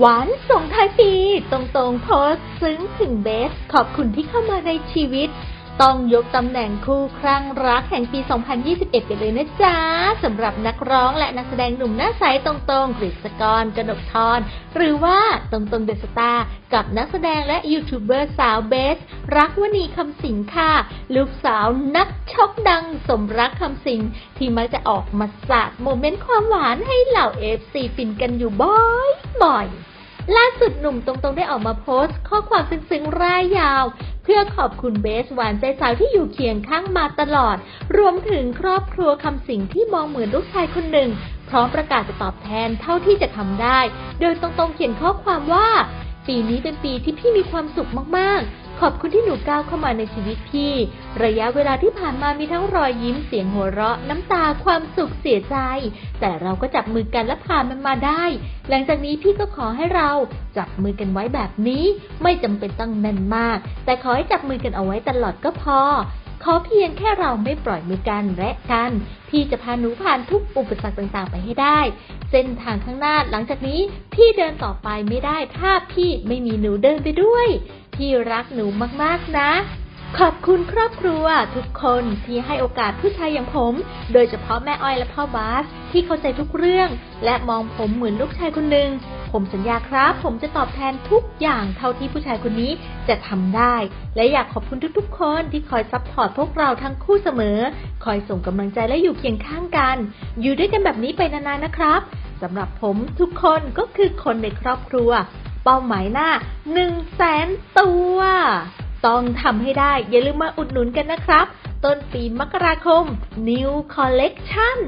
หวานส่งท้ายปี ตรงๆโพสซึ้งถึงเบส ขอบคุณที่เข้ามาในชีวิต ต้องยกตำแหน่งคู่ครั้งรักแห่งปี 2021ไปเลยนะจ๊ะสำหรับนักร้องและนักแสดงหนุ่มหน้าใสตรงๆกฤษกรกนกทรหรือว่าตรงๆเดสตากับนักแสดงและยูทูบเบอร์สาวเบส รักวณีคำสิงค่ะ ลูกสาวนักช็อกดังสมรักคำสิงที่มักจะออกมาสาดโมเมนต์ความหวานให้เหล่าเอฟซีฟินกันอยู่บ่อยๆล่าสุดหนุ่มตรงๆได้ออกมาโพสต์ ข้อความซึ้งๆร่ายยาว เพื่อขอบคุณเบสหวานใจสาวที่อยู่เคียงข้างมาตลอด รวมถึงครอบครัวคำสิงที่มองเหมือนลูกชายคนหนึ่ง พร้อมประกาศจะตอบแทนเท่าที่จะทำได้ โดยตรงๆเขียนข้อความว่า ปีนี้เป็นปีที่พี่มีความสุขมากๆ ขอบคุณที่หนูก้าวเข้ามาในชีวิตพี่ ระยะเวลาที่ผ่านมามีทั้งรอยยิ้มเสียงหัวเราะ น้ำตาความสุขเสียใจ แต่เราก็จับมือกันและผ่านมันมาได้ หลังจากนี้พี่ก็ขอให้เราจับมือกันไว้แบบนี้ ไม่จำเป็นต้องแน่นมาก แต่ขอให้จับมือกันเอาไว้ตลอดก็พอ ขอเพียงแค่เราไม่ปล่อยมือกันและกัน พี่จะพาหนูผ่านทุกอุปสรรคต่างๆไปให้ได้ เส้นทางข้างหน้าหลังจากนี้พี่เดินต่อไปไม่ได้ ถ้าพี่ไม่มีหนูเดินไปด้วย พี่รักหนูมากๆนะ ขอบคุณครอบครัวทุกคนที่ให้โอกาสผู้ชายอย่างผม โดยเฉพาะแม่อ้อยและพ่อบาสที่เข้าใจทุกเรื่อง และมองผมเหมือนลูกชายคนหนึ่ง ผมสัญญาครับ ผมจะตอบแทนทุกอย่างเท่าที่ผู้ชายคนนี้จะทำได้ และอยากขอบคุณทุกๆ คนที่คอยซัพพอร์ตพวกเราทั้งคู่เสมอ คอยส่งกำลังใจและอยู่เคียงข้างกัน อยู่ด้วยกันแบบนี้ไปนานๆนะครับสำหรับผมทุกคนก็คือคนในครอบครัว เป้าหมายหน้า1 0 0 0 0แสนตัว ต้องทำให้ได้อย่าลืมมาอุดหนุนกันนะครับ ต้นปีมกราคม New Collection